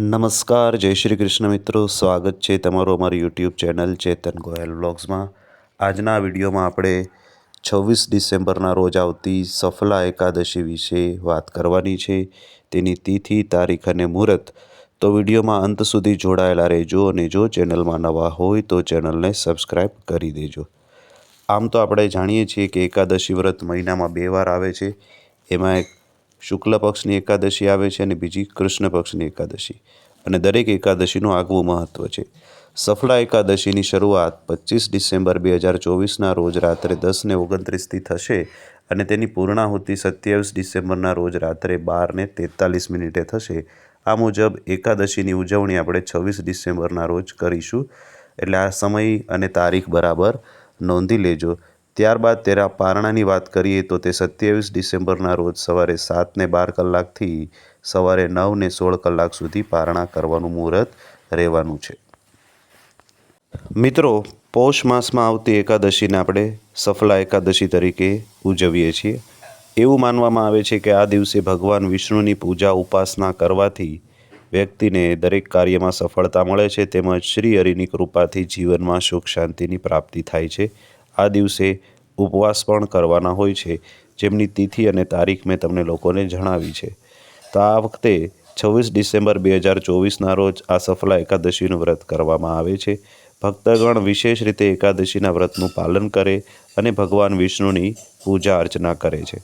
નમસ્કાર, જય શ્રી કૃષ્ણ મિત્રો. સ્વાગત છે તમારું અમારી યુટ્યુબ ચેનલ ચેતન ગોયલ વ્લોગ્સમાં આજના વિડીયોમાં આપણે છવ્વીસ ડિસેમ્બરના રોજ આવતી સફલા એકાદશી વિશે વાત કરવાની છે. તેની તિથિ, તારીખ અને મુહૂર્ત તો વિડીયોમાં અંત સુધી જોડાયેલા રહેજો અને જો ચેનલમાં નવા હોય તો ચેનલને સબસ્ક્રાઈબ કરી દેજો. આમ તો આપણે જાણીએ છીએ કે એકાદશી વ્રત મહિનામાં બે વાર આવે છે. એમાં એક શુક્લ પક્ષની એકાદશી આવે છે અને બીજી કૃષ્ણ પક્ષની એકાદશી. અને દરેક એકાદશીનું આગવું મહત્ત્વ છે. સફળા એકાદશીની શરૂઆત પચીસ ડિસેમ્બર બે હજાર ચોવીસના રોજ રાત્રે દસને ઓગણત્રીસથી થશે અને તેની પૂર્ણાહુતિ સત્યાવીસ ડિસેમ્બરના રોજ રાત્રે બારને તેતાલીસ મિનિટે થશે. આ મુજબ એકાદશીની ઉજવણી આપણે છવ્વીસ ડિસેમ્બરના રોજ કરીશું. એટલે આ સમય અને તારીખ બરાબર નોંધી લેજો. ત્યારબાદ તેરા પારણાની વાત કરીએ તો તે સત્યાવીસ ડિસેમ્બરના રોજ સવારે સાતને બાર કલાકથી સવારે નવને સોળ કલાક સુધી પારણા કરવાનું મુહૂર્ત રહેવાનું છે. મિત્રો, પૌષ માસમાં આવતી એકાદશીને આપણે સફલા એકાદશી તરીકે ઉજવીએ છીએ. એવું માનવામાં આવે છે કે આ દિવસે ભગવાન વિષ્ણુની પૂજા ઉપાસના કરવાથી વ્યક્તિને દરેક કાર્યમાં સફળતા મળે છે, તેમજ શ્રી હરિની કૃપાથી જીવનમાં સુખ શાંતિની પ્રાપ્તિ થાય છે. આ દિવસે ઉપવાસ પણ કરવાના હોય છે. જેમની તિથિ અને તારીખ મેં તમને લોકોને જણાવી છે. તો આ વખતે છવ્વીસ ડિસેમ્બર બે હજાર ચોવીસના રોજ આ સફલા એકાદશીનું વ્રત કરવામાં આવે છે. ભક્તગણ વિશેષ રીતે એકાદશીના વ્રતનું પાલન કરે અને ભગવાન વિષ્ણુની પૂજા અર્ચના કરે છે.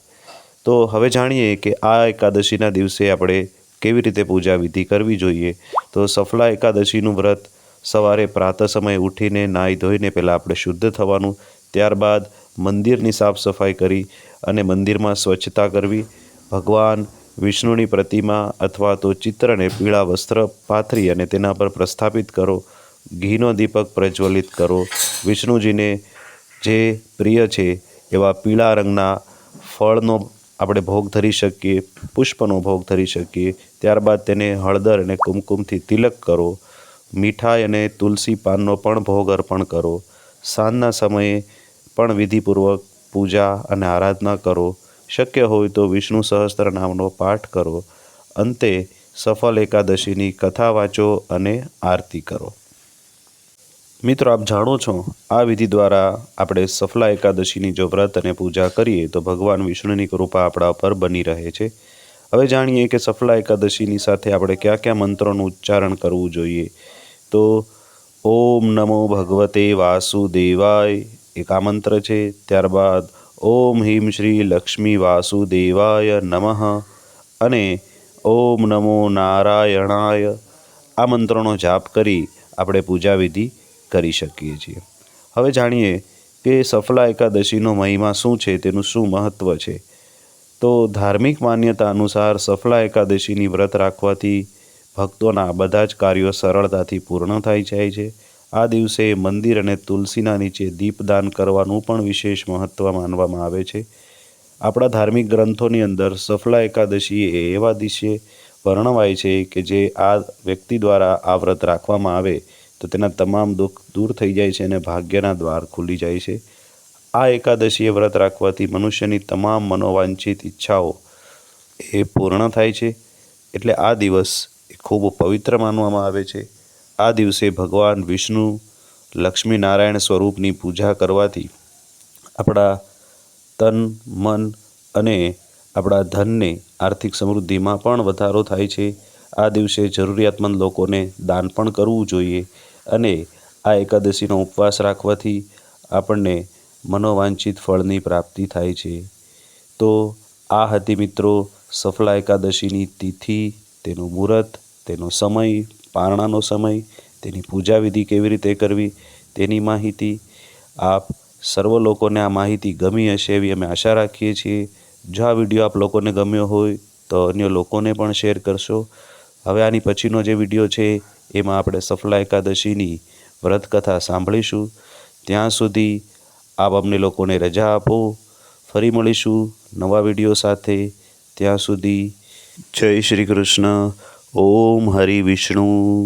તો હવે જાણીએ કે આ એકાદશીના દિવસે આપણે કેવી રીતે પૂજા વિધિ કરવી જોઈએ. તો સફલા એકાદશીનું વ્રત સવારે પ્રાતઃ સમયે ઉઠીને નાહી ધોઈને પહેલાં આપણે શુદ્ધ થવાનું ત્યારબાદ મંદિરની સાફ સફાઈ કરી અને મંદિરમાં સ્વચ્છતા કરવી, ભગવાન વિષ્ણુની પ્રતિમા અથવા તો ચિત્રને પીળા વસ્ત્ર પાથરી અને તેના પર પ્રસ્થાપિત કરો, ઘીનો દીપક પ્રજ્વલિત કરો. વિષ્ણુજીને જે પ્રિય છે એવા પીળા રંગના ફળનો આપણે ભોગ ધરી શકીએ, પુષ્પનો ભોગ ધરી શકીએ, ત્યારબાદ તેને હળદર અને કુમકુમથી તિલક કરો. મીઠાઈ અને તુલસી પાનનો પણ ભોગ અર્પણ કરો. સાંજના સમયે પણ વિધિપૂર્વક પૂજા અને આરાધના કરો. શક્ય હોય તો વિષ્ણુ સહસ્ત્ર નામનો પાઠ કરો. અંતે સફળ એકાદશીની કથા વાંચો અને આરતી કરો. મિત્રો, આપ જાણો છો, આ વિધિ દ્વારા આપણે સફલા એકાદશીની જો વ્રત અને પૂજા કરીએ તો ભગવાન વિષ્ણુની કૃપા આપણા પર બની રહે છે. હવે જાણીએ કે સફલા એકાદશીની સાથે આપણે કયા કયા મંત્રોનું ઉચ્ચારણ કરવું જોઈએ. તો, ઓમ નમો ભગવતે વાસુદેવાય એક આ મંત્ર છે. ત્યારબાદ, ઓમ હિમ શ્રી લક્ષ્મી વાસુદેવાય નમઃ અને ઓમ નમો નારાયણાય. આ મંત્રનો જાપ કરી આપણે પૂજા વિધિ કરી શકીએ છીએ. હવે જાણીએ કે સફલા એકાદશીનો મહિમા શું છે, તેનું શું મહત્ત્વ છે? તો ધાર્મિક માન્યતા અનુસાર સફલા એકાદશીની વ્રત રાખવાથી ભક્તોના બધા જ કાર્યો સરળતાથી પૂર્ણ થઈ જાય છે. આ દિવસે મંદિર અને તુલસીના નીચે દીપદાન કરવાનું પણ વિશેષ મહત્ત્વ માનવામાં આવે છે. આપણા ધાર્મિક ગ્રંથોની અંદર સફલા એકાદશી એ એવા દિવસે વર્ણવાય છે કે જે આ વ્યક્તિ દ્વારા આ વ્રત રાખવામાં આવે તો તેના તમામ દુઃખ દૂર થઈ જાય છે અને ભાગ્યના દ્વાર ખુલી જાય છે. આ એકાદશીએ વ્રત રાખવાથી મનુષ્યની તમામ મનોવાંછિત ઈચ્છાઓ એ પૂર્ણ થાય છે. એટલે આ દિવસ એ ખૂબ પવિત્ર માનવામાં આવે છે. આ દિવસે ભગવાન વિષ્ણુ લક્ષ્મી નારાયણ સ્વરૂપની પૂજા કરવાથી આપણા તન, મન અને આપણા ધનને આર્થિક સમૃદ્ધિમાં પણ વધારો થાય છે. આ દિવસે જરૂરિયાતમંદ લોકોને દાન પણ કરવું જોઈએ અને આ એકાદશીનો ઉપવાસ રાખવાથી આપણને મનોવાંછિત ફળની પ્રાપ્તિ થાય છે. તો આ હતી મિત્રો સફલા એકાદશીની તિથિ, તેનું મુહૂર્ત, તેનો સમય. પારણાનો સમય, તેની પૂજા વિધિ કેવી રીતે કરવી, તેની માહિતી. આપ સર્વ લોકોને આ માહિતી ગમી હશે એવી અમે આશા રાખીએ છીએ. જો આ વીડિયો આપ લોકોને ગમ્યો હોય, તો અન્ય લોકોને પણ શેર કરશો. હવે આની પછીનો જે વીડિયો છે, એમાં આપણે સફલા એકાદશીની વ્રતકથા સાંભળીશું. ત્યાં સુધી આપ અમને લોકોને રજા આપો. ફરી મળીશું નવા વીડિયો સાથે. ત્યાં સુધી જય શ્રી કૃષ્ણ. ઓમ હરિ વિષ્ણુ.